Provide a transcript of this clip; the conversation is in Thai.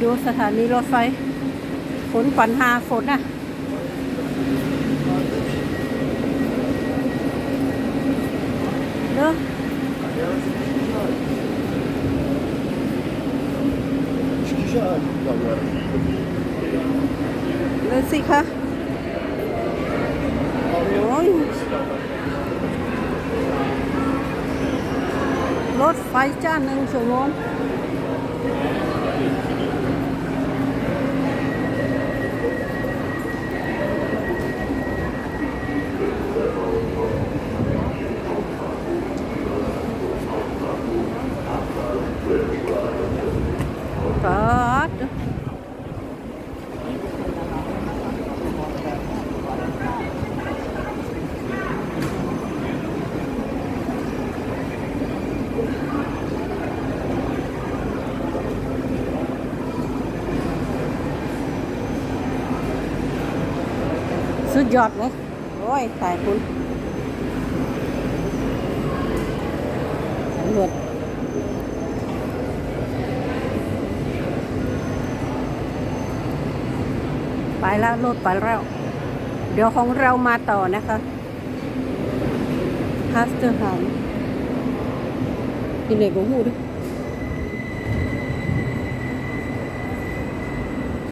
ดูสถานีรถไฟ ฝนปัญหาฝนอะ เด้อเลยสิคะโอ้ยรถไฟจ้าหนึ่งชั่วโมง ปัด สุดยอดเลย โอ้ย ตายคุณสำรวจ ไปแล้วรถไปแล้ว เดี๋ยวของเรามาต่อนะคะฮัสเตอร์ฮันกินไหนก็หูด้วย